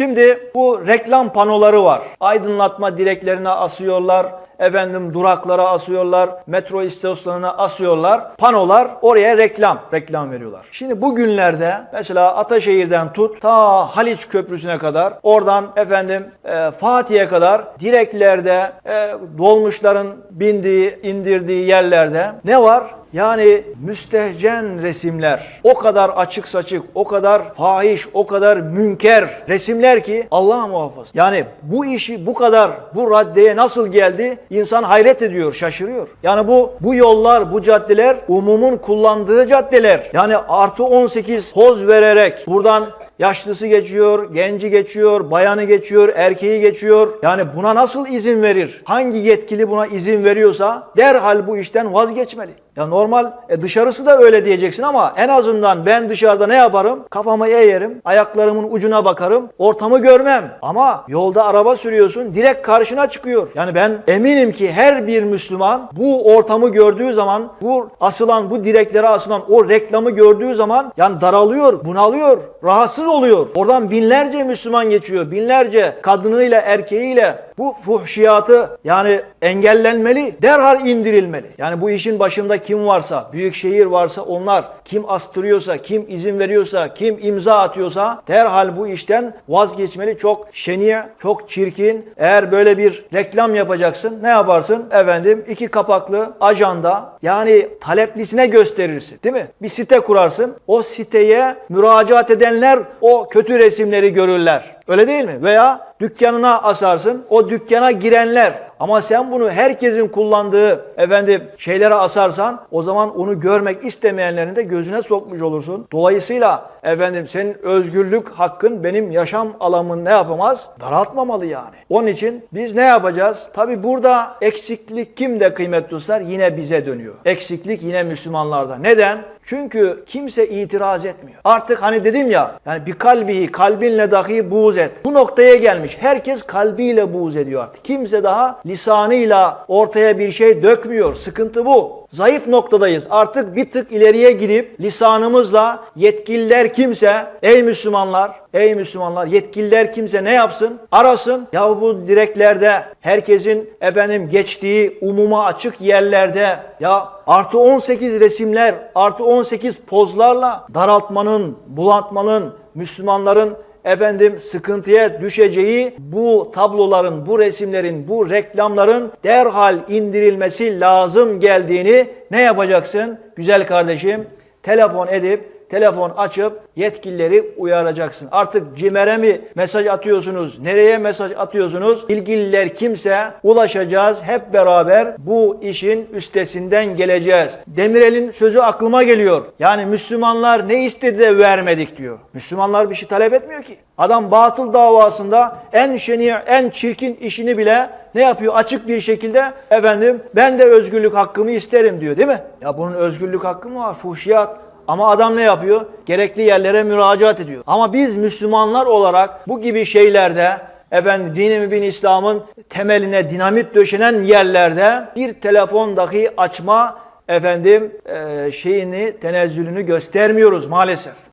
Şimdi bu reklam panoları var. Aydınlatma direklerine asıyorlar. Efendim duraklara asıyorlar. Metro istasyonlarına asıyorlar. Panolar oraya reklam, reklam veriyorlar. Şimdi bugünlerde mesela Ataşehir'den tut ta Haliç Köprüsü'ne kadar oradan efendim e, Fatih'e kadar direklerde e, dolmuşların bindiği, indirdiği yerlerde ne var? Yani müstehcen resimler. O kadar açık saçık, o kadar fahiş, o kadar münker resimler ki Allah muhafaza. Yani bu işi bu kadar bu raddeye nasıl geldi? İnsan hayret ediyor, şaşırıyor. Yani bu bu yollar, bu caddeler umumun kullandığı caddeler. Yani artı 18 poz vererek buradan Yaşlısı geçiyor, genci geçiyor, bayanı geçiyor, erkeği geçiyor. Yani buna nasıl izin verir? Hangi yetkili buna izin veriyorsa derhal bu işten vazgeçmeli. Ya normal e dışarısı da öyle diyeceksin ama en azından ben dışarıda ne yaparım? Kafamı eğerim, ayaklarımın ucuna bakarım, ortamı görmem. Ama yolda araba sürüyorsun, direkt karşına çıkıyor. Yani ben eminim ki her bir Müslüman bu ortamı gördüğü zaman, bu asılan, bu direklere asılan o reklamı gördüğü zaman yani daralıyor, bunalıyor, rahatsız oluyor. Oradan binlerce Müslüman geçiyor, binlerce kadınıyla, erkeğiyle bu fuhşiyatı yani engellenmeli, derhal indirilmeli. Yani bu işin başında kim varsa, büyük şehir varsa onlar, kim astırıyorsa, kim izin veriyorsa, kim imza atıyorsa derhal bu işten vazgeçmeli. Çok şeni, çok çirkin. Eğer böyle bir reklam yapacaksın ne yaparsın? Efendim iki kapaklı ajanda yani taleplisine gösterirsin değil mi? Bir site kurarsın. O siteye müracaat edenler o kötü resimleri görürler. Öyle değil mi? Veya dükkanına asarsın. O dükkana girenler ama sen bunu herkesin kullandığı efendim şeylere asarsan o zaman onu görmek istemeyenlerin de gözüne sokmuş olursun. Dolayısıyla efendim senin özgürlük hakkın benim yaşam alanımı ne yapamaz? Daraltmamalı yani. Onun için biz ne yapacağız? Tabi burada eksiklik kimde kıymet dostlar? Yine bize dönüyor. Eksiklik yine Müslümanlarda. Neden? Çünkü kimse itiraz etmiyor. Artık hani dedim ya yani bir kalbihi kalbinle dahi buğz et. Bu noktaya gelmiş. Herkes kalbiyle buğz ediyor artık. Kimse daha lisanıyla ortaya bir şey dökmüyor. Sıkıntı bu. Zayıf noktadayız. Artık bir tık ileriye gidip lisanımızla yetkililer kimse ey Müslümanlar Ey Müslümanlar yetkililer kimse ne yapsın? Arasın. Ya bu direklerde herkesin efendim geçtiği umuma açık yerlerde ya artı 18 resimler artı 18 pozlarla daraltmanın, bulantmanın, Müslümanların efendim sıkıntıya düşeceği bu tabloların, bu resimlerin, bu reklamların derhal indirilmesi lazım geldiğini ne yapacaksın? Güzel kardeşim telefon edip telefon açıp yetkilileri uyaracaksın. Artık CİMER'e mi mesaj atıyorsunuz? Nereye mesaj atıyorsunuz? İlgililer kimse ulaşacağız. Hep beraber bu işin üstesinden geleceğiz. Demirel'in sözü aklıma geliyor. Yani Müslümanlar ne istedi de vermedik diyor. Müslümanlar bir şey talep etmiyor ki. Adam batıl davasında en şeni, en çirkin işini bile ne yapıyor? Açık bir şekilde efendim ben de özgürlük hakkımı isterim diyor değil mi? Ya bunun özgürlük hakkı mı var? Fuhşiyat. Ama adam ne yapıyor? Gerekli yerlere müracaat ediyor. Ama biz Müslümanlar olarak bu gibi şeylerde efendim dini mübin İslam'ın temeline dinamit döşenen yerlerde bir telefon dahi açma efendim eee, şeyini tenezzülünü göstermiyoruz maalesef.